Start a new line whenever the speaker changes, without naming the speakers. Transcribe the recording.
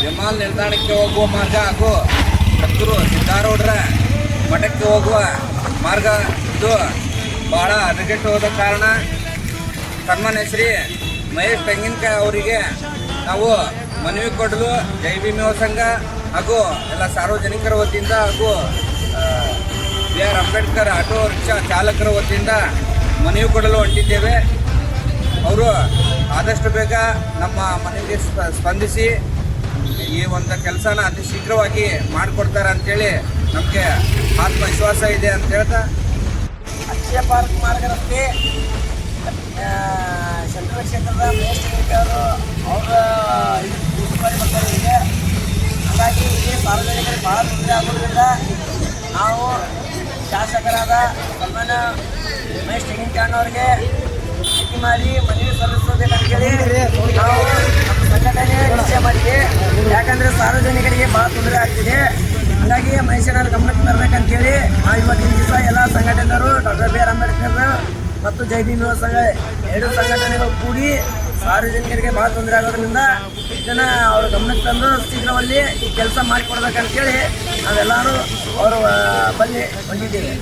ವಿಮಾನ ನಿಲ್ದಾಣಕ್ಕೆ ಹೋಗುವ ಮಾರ್ಗ ಹಾಗೂ ಹತ್ತೂರು ಸಿದ್ದಾರೂಢರ ಮಠಕ್ಕೆ ಹೋಗುವ ಮಾರ್ಗ ಇದು. ಬಹಳ ಹದಗೆಟ್ಟು ಹೋದ ಕಾರಣ ತಮ್ಮನ ಶ್ರೀ ಮಹೇಶ್ ತೆಂಗಿನಕಾಯಿ ಅವರಿಗೆ ನಾವು ಮನವಿ ಕೊಡಲು ಜೈ ಭೀಮ ಸಂಘ ಹಾಗೂ ಎಲ್ಲ ಸಾರ್ವಜನಿಕರ ವತಿಯಿಂದ ಹಾಗೂ B R Ambedkar auto rickshaw ಚಾಲಕರ ವತಿಯಿಂದ ಮನವಿ ಕೊಡಲು ಹೊಂಟಿದ್ದೇವೆ ಅವರು ಆದಷ್ಟು ಬೇಗ ನಮ್ಮ ಸ್ಪ- ಸ್ಪಂದಿಸಿ ಈ ಒಂದು ಕೆಲಸನ ಅತಿ ಶೀಘ್ರವಾಗಿ ಮಾಡಿಕೊಡ್ತಾರೆ ಅಂತೇಳಿ ನಮಗೆ ಆತ್ಮವಿಶ್ವಾಸ ಇದೆ ಅಂತ ಹೇಳ್ತಾ.
ಅಕ್ಷಯ ಪಾರ್ಕ್ ಮಾರ್ಗ ರಸ್ತೆ ಶಂಕರ ಕ್ಷೇತ್ರದ ಅವರು ಅವರ, ಇದು ಬರ್ತಾರೆ ಹಾಗಾಗಿ ಇಲ್ಲಿ ಸಾರ್ವಜನಿಕರಿಗೆ ಭಾಳ ತೊಂದರೆ ಆಗೋದ್ರಿಂದ ನಾವು ಶಾಸಕರಾದ ಸನ್ಮಾನ್ಯ ಮಹೇಶ್ ತೆಂಗಿನಕಾಯಿನವರಿಗೆ ಭೇಟಿ ಮಾಡಿ, ಮನವಿ ಸಲ್ಲಿಸಬೇಕಂತ ಹೇಳಿ ನಾವು ಸಂಘಟನೆ ವಿಷಯ ಮಾಡಿದೆ ಯಾಕಂದ್ರೆ ಸಾರ್ವಜನಿಕರಿಗೆ ಭಾಳ ತೊಂದರೆ ಆಗ್ತಿದೆ. ಹಾಗಾಗಿ ಮೈಸೂರಲ್ಲಿ ಗಮನಕ್ಕೆ ನಾವು ಇವತ್ತಿನ ದಿವಸ ಎಲ್ಲ ಸಂಘಟನೆಯರು ಡಾಕ್ಟರ್ ಬಿ ಆರ್ ಅಂಬೇಡ್ಕರ್ ಮತ್ತು ಜೈ ಭೀಮ್ ಸಂಘ ಎರಡು ಸಂಘಟನೆಗಳು ಕೂಡಿ ಸಾರ್ವಜನಿಕರಿಗೆ ಭಾಳ ತೊಂದರೆ ಆಗೋದ್ರಿಂದ ಇದನ್ನ ಅವ್ರ ಗಮನಕ್ಕೆ ತಂದು ಶೀಘ್ರದಲ್ಲಿ ಈ ಕೆಲಸ ಮಾಡಿಕೊಡ್ಬೇಕಂತ ಹೇಳಿ ನಾವೆಲ್ಲರೂ ಅವರ
ಬಲ್ಲಿ ಬಂದಿದ್ದೇವೆ.